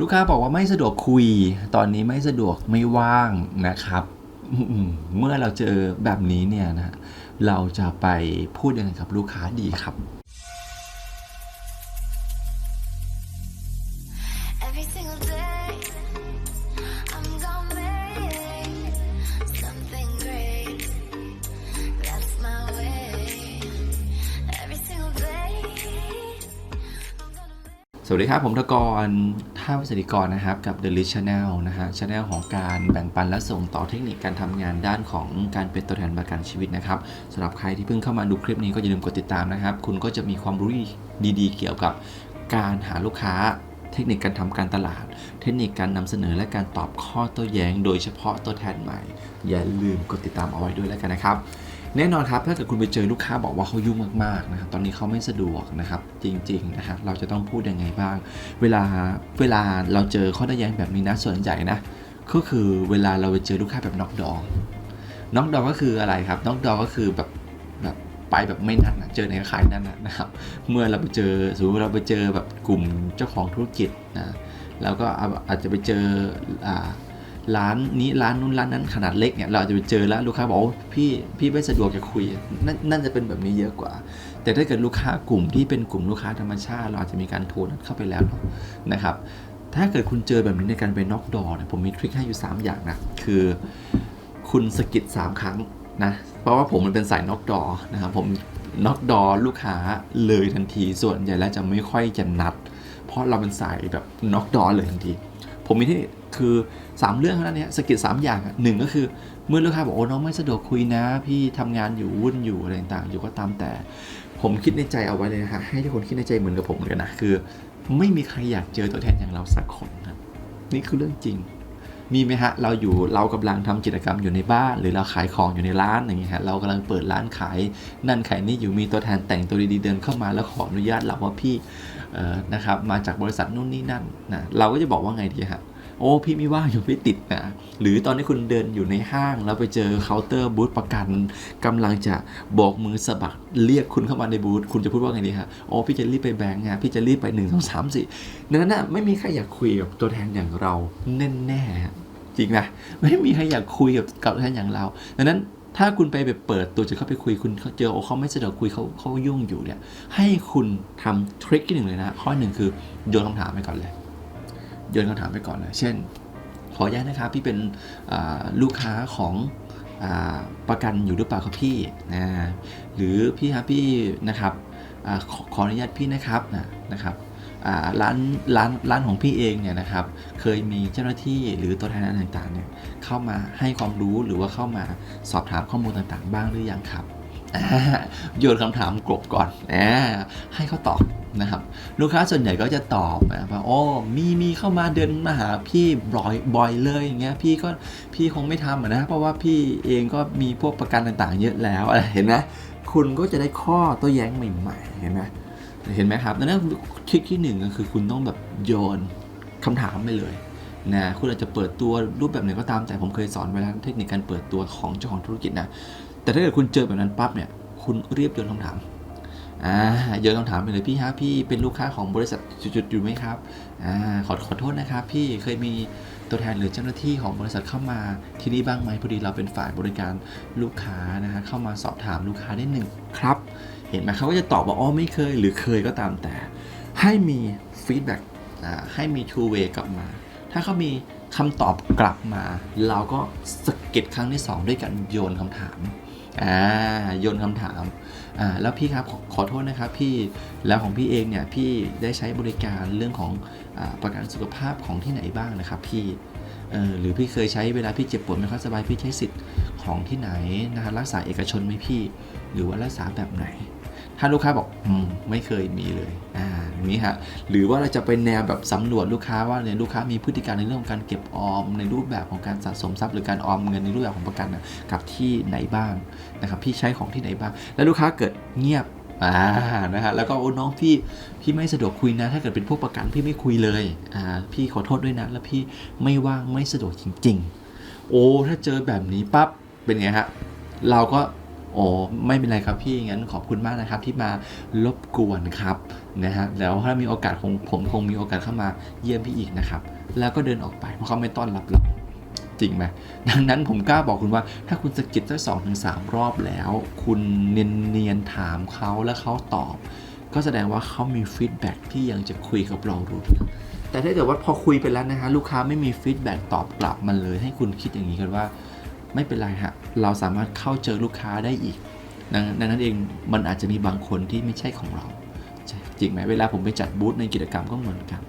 ลูกค้าบอกว่าไม่สะดวกคุย ตอนนี้ไม่สะดวกไม่ว่างนะครับ เมื่อเราเจอแบบนี้เนี่ยนะ เราจะไปพูดยังไงกับลูกค้าดีครับ สวัสดีครับ ผมทกรท่าวิสิกรนะครับ กับ The List Channel นะฮะช anel ของการแบ่งปันและส่งต่อเทคนิคการทำงานด้านของการเป็นตัวแทนประกันชีวิตนะครับสำหรับใครที่เพิ่งเข้ามาดูคลิปนี้ก็อย่าลืมกดติดตามนะครับ คุณก็จะมีความรู้ดีๆ เกี่ยวกับการหาลูกค้าเทคนิคการทำการตลาด เทคนิคการนำเสนอและการตอบข้อโต้แย้ง โดยเฉพาะตัวแทนใหม่ อย่าลืมกดติดตามเอาไว้ด้วยแล้วกันนะครับ แน่นอนครับถ้าเกิดคุณไปเจอลูกค้าบอกว่าเขายุ่งมากๆนะครับตอนนี้เขาไม่สะดวกนะครับจริงๆนะครับเราจะต้องพูดยังไงบ้าง เวลาเวลาเราเจอข้อโต้แย้งแบบนี้นะส่วนใหญ่นะก็คือเวลาเราไปเจอลูกค้าแบบน็อกดองน็อกดองก็คืออะไรครับน็อกดองก็คือแบบแบบไปแบบไม่นัดนะเจอในขายนั่นนะครับ เมื่อเราไปเจอสมมติเราไปเจอแบบกลุ่มเจ้าของธุรกิจนะแล้วก็อาอาจจะไปเจออ่า ร้านนี้ร้านนู้นร้านนั้นขนาดเล็กเนี่ยเราอาจจะไปเจอแล้วลูกค้าบอกพี่พี่ไม่สะดวกจะคุยนั่นนั่นจะเป็นแบบนี้เยอะกว่า แต่ถ้าเกิดลูกค้ากลุ่มที่เป็นกลุ่มลูกค้าธรรมชาติ เราอาจจะมีการโทรนัดเข้าไปแล้วนะครับถ้าเกิดคุณเจอแบบนี้ในการไปน็อกดอเนี่ยผมมีทริคให้อยู่ 3 อย่างนะคือคุณสกิด3 ครั้งนะเพราะว่าผมมันเป็นสายน็อกดอนะครับผมน็อกดอลูกค้าเลยทันทีส่วนใหญ่แล้วจะไม่ค่อยจะนัด เพราะเราเป็นสายแบบน็อกดอเลยทันที ผมมีที่คือ 3 เรื่องเท่านั้นเนี่ยสกิลสามอย่างหนึ่งก็คือเมื่อลูกค้าบอกโอ้น้องไม่สะดวกคุยนะ พี่ทำงานอยู่วุ่นอยู่อะไรต่างๆ อยู่ก็ตามแต่ ผมคิดในใจเอาไว้เลยนะฮะให้ทุกคนคิดในใจเหมือนกับผมเหมือนกันนะคือ ไม่มีใครอยากเจอตัวแทนอย่างเราสักคนครับนี่คือเรื่องจริง มีไหมฮะเราอยู่เรากำลังทำกิจกรรมอยู่ในบ้าน หรือเราขายของอยู่ในร้านอย่างเงี้ยฮะเรากำลังเปิดร้านขายนั่นขายนี่อยู่มีตัวแทนแต่งตัวดีๆเดินเข้ามาแล้วขออนุญาตเราว่าพี่นะครับมาจากบริษัทนู่นนี่นั่นนะเราก็จะบอกว่าไงดีฮะ โอ้พี่ไม่ว่างอยู่พี่ติดนะหรือตอนที่คุณเดินอยู่ในห้างแล้วไปเจอเคาน์เตอร์บูธประกันกำลังจะบอกมือสะบัดเรียกคุณเข้ามาในบูธคุณจะพูดว่าไงดีฮะโอ้พี่จะรีบไปแบงก์ไงพี่จะรีบไปหนึ่งสองสามสี่นั้นนะไม่มีใครอยากคุยกับตัวแทนอย่างเราแน่ๆฮะจริงนะไม่มีใครอยากคุยกับกับท่านอย่างเราดังนั้นถ้าคุณไปแบบเปิดตัวจะเข้าไปคุยคุณเขาเจอโอ้เขาไม่สะดวกคุยเขาเขายุ่งอยู่เนี่ยให้คุณทำทริคที่หนึ่งเลยนะ ข้อหนึ่งคือโยนคำถามไปก่อนเลย โยนคำถามไปก่อนเลย เช่น ขออนุญาตนะครับพี่เป็นลูกค้าของอประกันอยู่หรือเปล่าครับพี่นะหรือพี่ครับพี่นะครับอขอขออนุญาตพี่นะครับนะนะครับร้านร้านร้านของพี่เองเนี่ยนะครับเคยมีเจ้าหน้าที่หรือตัวแทนต่างๆเนี่ยเข้ามาให้ความรู้หรือว่าเข้ามาสอบถามข้อมูลต่างๆ บ้างหรือยังครับ โยนคำถามกลบก่อนอให้เขาตอบนะครับ ลูกค้าส่วนใหญ่ก็จะตอบนะว่าโอ้มีมีเข้ามาเดินมาหาพี่บ่อยบ่อยเลยอย่างเงี้ยพี่ก็พี่คงไม่ทำนะเพราะว่าพี่เองก็มีพวกประกันต่างๆ เยอะแล้วอะไรเห็นไหมคุณก็จะได้ข้อโต้แย้งใหม่ๆเห็นไหมเห็นไหมครับดังนั้นทริคที่หนึ่งก็คือคุณต้องแบบโยนคำถามไปเลยนะคุณอาจจะเปิดตัวรูปแบบไหนก็ตามแต่ผมเคยสอนไว้แล้วเทคนิคการเปิดตัวของเจ้าของธุรกิจนะ แต่ถ้าเกิดคุณเจอแบบนั้นปั๊บเนี่ย คุณเรียบโยนคำถามอ่าโยนคำถามไปเลยพี่ฮะพี่เป็นลูกค้าของบริษัทจุดๆอยู่ไหมครับอ่าขอขอโทษนะครับ พี่เคยมีตัวแทนหรือเจ้าหน้าที่ของบริษัทเข้ามาที่นี่บ้างไหมพอดีเราเป็นฝ่ายบริการลูกค้านะฮะเข้ามาสอบถามลูกค้าได้หนึ่งครับ เห็นไหมเขาก็จะตอบว่าอ๋อไม่เคยหรือเคยก็ตามแต่ ให้มีฟีดแบ็กให้มี two way กลับมา ถ้าเขามีคำตอบกลับมา เราก็สะกิดครั้งที่ 2 ด้วยการโยนคำถาม อ่าโยนคำถามอ่าแล้วพี่ครับขอขอโทษนะครับพี่แล้วของพี่เองเนี่ยพี่ได้ใช้บริการเรื่องของอประกันสุขภาพของที่ไหนบ้างนะครับพี่เออหรือพี่เคยใช้เวลาพี่เจ็บปวดไม่ค่อยสบายพี่ใช้สิทธิ์ของที่ไหนนะครับรักษาเอกชนไหมพี่ หรือว่ารักษาแบบไหน ถ้าลูกค้าบอกอมไม่เคยมีเลยอ่าอย่างนี้ฮะหรือว่าเราจะไปแนวแบบสำรวจลูกค้าว่าเนี่ยลูกค้ามีพฤติการในเรื่องของการเก็บออมในรูปแบบของการสะสมทรัพย์หรือการออมเงินในรูปแบบของประกันนะกับที่ไหนบ้างนะครับพี่ใช้ของที่ไหนบ้าง แล้วลูกค้าเกิดเงียบอ่านะฮะแล้วก็โอ้น้องพี่พี่ไม่สะดวกคุยนะ ถ้าเกิดเป็นพวกประกันพี่ไม่คุยเลยอ่าพี่ขอโทษด้วยนะแล้วพี่ไม่ว่างไม่สะดวกจริง ๆ โอ้ถ้าเจอแบบนี้ปั๊บเป็นไงฮะเราก็ โอ้ไม่เป็นไรครับพี่งั้นขอบคุณมากนะครับที่มารบกวนครับนะฮะแล้วถ้ามีโอกาสคงผมคงมีโอกาสเข้ามาเยี่ยมพี่อีกนะครับ แล้วก็เดินออกไปเพราะเขาไม่ต้อนรับเราจริงไหมดังนั้นผมกล้าบอกคุณว่าถ้าคุณสะกิดสักสองถึงสามรอบแล้ว คุณเนียนๆถามเขาแล้วเขาตอบ ก็แสดงว่าเขามีฟีดแบ็กที่ยังจะคุยกับเรารู้เรื่องแต่ถ้าเกิดว่าพอคุยไปแล้วนะฮะลูกค้าไม่มีฟีดแบ็กตอบกลับมันเลยให้คุณคิดอย่างนี้กันว่า ไม่เป็นไรฮะเราสามารถเข้าเจอลูกค้าได้อีกดังดังนั้นเองมันอาจจะมีบางคนที่ไม่ใช่ของเราจริงไหมเวลาผมไปจัดบูธในกิจกรรมก็เหมือนกัน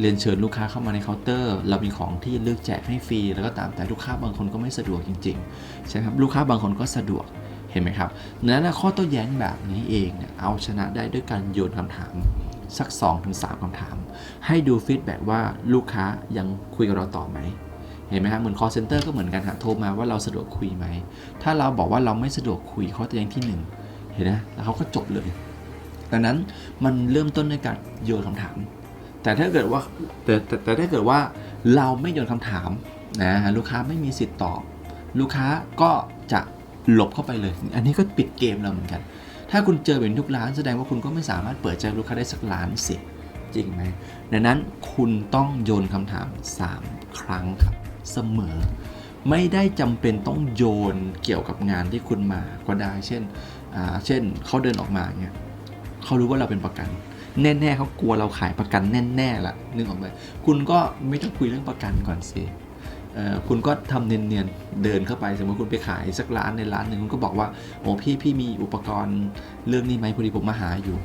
เรียนเชิญลูกค้าเข้ามาในเคาน์เตอร์ เรามีของที่เลือกแจกให้ฟรีแล้วก็ตามแต่ลูกค้าบางคนก็ไม่สะดวกจริงๆใช่ไหมครับลูกค้าบางคนก็สะดวกเห็นไหมครับนั้นนะข้อโต้แย้งแบบนี้เองเนี่ยเอาชนะได้ด้วยการโยนคำถามสัก 2-3คำถาม ให้ดูฟีดแบ็กว่าลูกค้ายังคุยกับเราต่อไหม เห็นไหมฮะเหมือน call center ก็เหมือนกันฮะโทรมาว่าเราสะดวกคุยไหม ถ้าเราบอกว่าเราไม่สะดวกคุยเขาจะยังที่หนึ่งเห็นไหมแล้วเขาก็จบเลยดังนั้นมันเริ่มต้นด้วยการโยนคำถาม แต่ถ้าเกิดว่าแต่แต่แต่ถ้าเกิดว่าเราไม่โยนคำถามนะลูกค้าไม่มีสิทธิ์ตอบ ลูกค้าก็จะหลบเข้าไปเลย อันนี้ก็ปิดเกมเราเหมือนกัน ถ้าคุณเจอแบบนี้ทุกร้านแสดงว่าคุณก็ไม่สามารถเปิดใจลูกค้าได้สักล้านสิจริงไหมดังนั้นคุณต้องโยนคำถาม 3 ครั้งครับ เสมอ ไม่ได้จำเป็นต้องโยนเกี่ยวกับงานที่คุณมาก็ได้ เช่นเช่นเขาเดินออกมาเนี่ยเขารู้ว่าเราเป็นประกัน แน่ๆเขากลัวเราขายประกันแน่ๆละนึกออกไหมคุณก็ไม่ต้องคุยเรื่องประกันก่อนสิคุณก็ทำเนียนๆ เดินเข้าไป สมมติคุณไปขายสักร้านในร้านหนึ่งคุณก็บอกว่า โอ้พี่พี่มีอุปกรณ์เรื่องนี้ไหมพอดีผมมาหาอยู่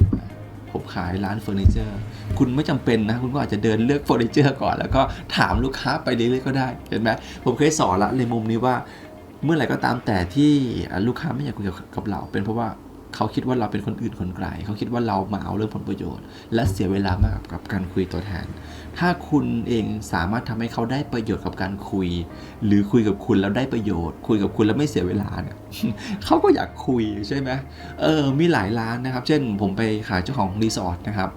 ผมขายร้านเฟอร์นิเจอร์ คุณไม่จำเป็นนะ คุณก็อาจจะเดินเลือกเฟอร์นิเจอร์ก่อน แล้วก็ถามลูกค้าไปเรื่อยๆก็ได้ เห็นไหมผมเคยสอนละในมุมนี้ว่า เมื่อไหร่ก็ตามแต่ที่ลูกค้าไม่อยากคุยกับเรา เป็นเพราะว่า เขาคิดว่าเราเป็นคนอื่นคนไกล เขาคิดว่าเรามาเอาเรื่องผลประโยชน์ และเสียเวลามากกับการคุยตัวแทน ถ้าคุณเองสามารถทำให้เขาได้ประโยชน์กับการคุย หรือคุยกับคุณแล้วได้ประโยชน์ คุยกับคุณแล้วไม่เสียเวลาเนี่ยเขาก็อยากคุยใช่ไหมเออมีหลายร้านนะครับ เช่น ผมไปขายเจ้าของรีสอร์ทนะครับ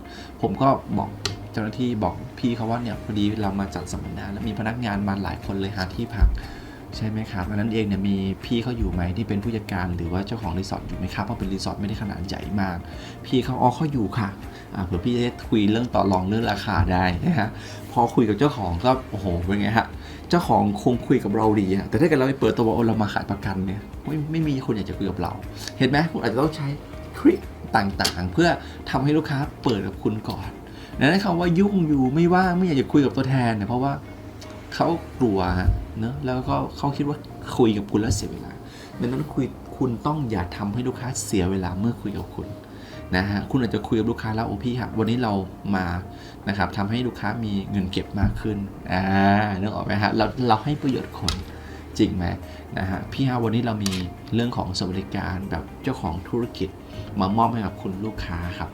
ผมก็บอกเจ้าหน้าที่บอกพี่เขาว่าเนี่ยพอดีเรามาจัดสัมมนาแล้วมีพนักงานมาหลายคนเลยหาที่พัก ใช่ไหมครับอันนั้นเองเนี่ยมีพี่เขาอยู่ไหมที่เป็นผู้จัดการหรือว่าเจ้าของรีสอร์ทอยู่ไหมครับเพราะเป็นรีสอร์ทไม่ได้ขนาดใหญ่มาก พี่เขาอ๋อเขาอยู่ค่ะอ่าเผื่อพี่จะคุยเรื่องต่อรองเรื่องราคาได้นะฮะพอคุยกับเจ้าของก็โอ้โหเป็นไงฮะเจ้าของคงคุยกับเราดีอะแต่ถ้าเกิดเราไปเปิดตัวว่าเรามาขายประกันเนี่ยไม่ไม่มีคนอยากจะคุยกับเรา เห็นไหมคุณอาจจะต้องใช้ทริคต่างๆ เพื่อทำให้ลูกค้าเปิดกับคุณก่อนดังนั้นคำว่ายุ่งอยู่ไม่ว่างไม่อยากจะคุยกับตัวแทนเนี่ยเพราะว่า เขากลัวเนอะแล้วก็เขาคิดว่าคุยกับคุณแล้วเสียเวลาดังนั้นคุยคุณต้องอย่าทำให้ลูกค้าเสียเวลาเมื่อคุยกับคุณนะฮะคุณอาจจะคุยกับลูกค้าแล้วโอ้พี่ครับวันนี้เรามานะครับทำให้ลูกค้ามีเงินเก็บมากขึ้นอ่านึกออกไหมฮะเราเราให้ประโยชน์คนจริงไหมนะฮะพี่ฮะวันนี้เรามีเรื่องของสวัสดิการแบบเจ้าของธุรกิจมามอบให้กับคุณลูกค้าครับ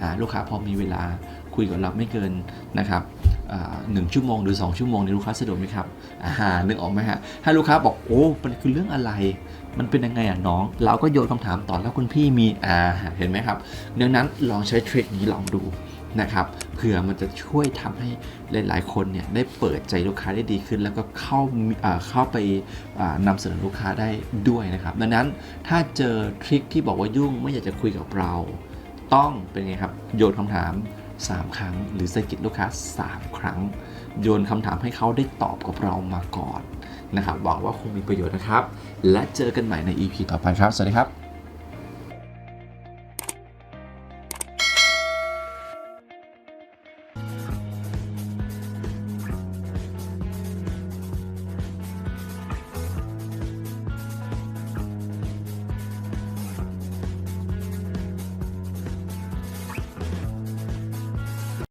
อ่าลูกค้าพอมีเวลาคุยกับเราไม่เกินนะครับ หนึ่งชั่วโมงหรือ 2 ชั่วโมงในลูกค้าสะดวกไหมครับอ่านึกออกไหมฮะถ้าลูกค้าบอกโอ้มันคือเรื่องอะไร มันเป็นยังไงอะน้อง เราก็โยนคำถามต่อแล้วคุณพี่มีอ่าเห็นไหมครับดังนั้นลองใช้เทรคนี้ลองดูนะครับเผื่อมันจะช่วยทำให้หลาย ๆ คนเนี่ยได้เปิดใจลูกค้าได้ดีขึ้น แล้วก็เข้าเข้าไปอ่านำเสนอลูกค้าได้ด้วยนะครับดังนั้นถ้าเจอทริคที่บอกว่ายุ่งไม่อยากจะคุยกับเรา ต้องเป็นไงครับโยนคำถาม 3 ครั้ง หรือสกิดลูกค้า 3 ครั้ง โยนคำถามให้เขาได้ตอบกับเรามาก่อนนะครับหวังว่าคงมีประโยชน์นะครับ และเจอกันใหม่ใน EP ต่อไปครับ สวัสดีครับ